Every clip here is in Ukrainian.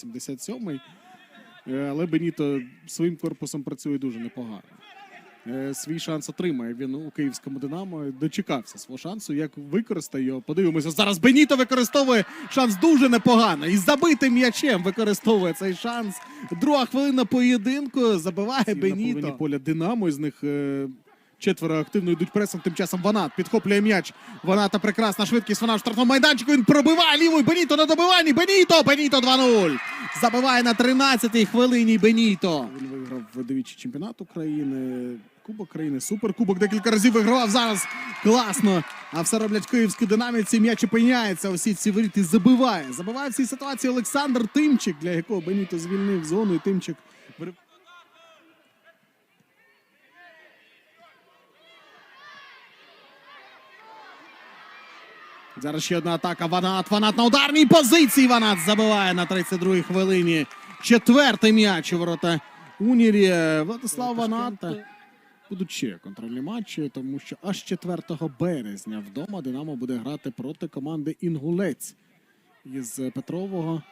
трохи 77-й. Е, Але Беніто своїм корпусом працює дуже непогано. Е, Свій шанс отримає він у київському Динамо. Дочекався свого шансу. Як використає його? Подивимося. Зараз Беніто використовує шанс дуже непогано. І забитим м'ячем використовує цей шанс. Друга хвилина поєдинку. Забиває На Беніто. половині поля Динамо. Із них е, четверо активно йдуть пресом. Тим часом Ванат підхоплює м'яч. Ваната прекрасна швидкість. Вона в штрафному майданчику. Він пробиває лівою. Беніто на добиванні. Беніто! Беніто 2-0. Забиває на 13-й хвилині Беніто. Він виграв двічі чемпіонат України, Кубок країни, суперкубок декілька разів вигравав зараз. Класно. А все роблять київські динаміці. М'яч опиняється. Усі ці воріти забиває. Забиває в цій ситуації Олександр Тимчик, для якого Беніто звільнив зону. І Тимчик Зараз ще одна атака. Ванат. Ванат на ударній позиції. Ванат забиває на 32-й хвилині. Четвертий м'яч у ворота Унірі. Владислав Ваната. Будуть ще контрольні матчі, тому що аж 4 березня вдома Динамо буде грати проти команди Інгулець із Петрового.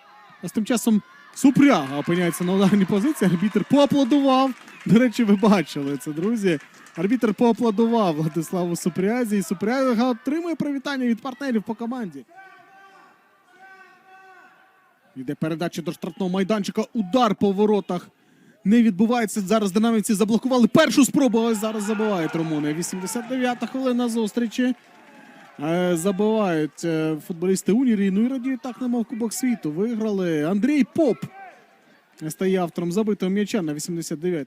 А з тим часом Супряга опиняється на ударній позиції. Арбітр поаплодував. До речі, ви бачили це, друзі. Арбітр поаплодував Владиславу Супрязі. І Супряга отримує привітання від партнерів по команді. Йде передача до штрафного майданчика. Удар по воротах. Не відбувається. Зараз динамівці заблокували першу спробу. Ось зараз забивають румуни. 89-та хвилина зустрічі. Е, Забивають е, футболісти Унірі. Ну і радіють так, немов Кубок світу. Виграли. Андрій Поп стає автором забитого м'яча на 89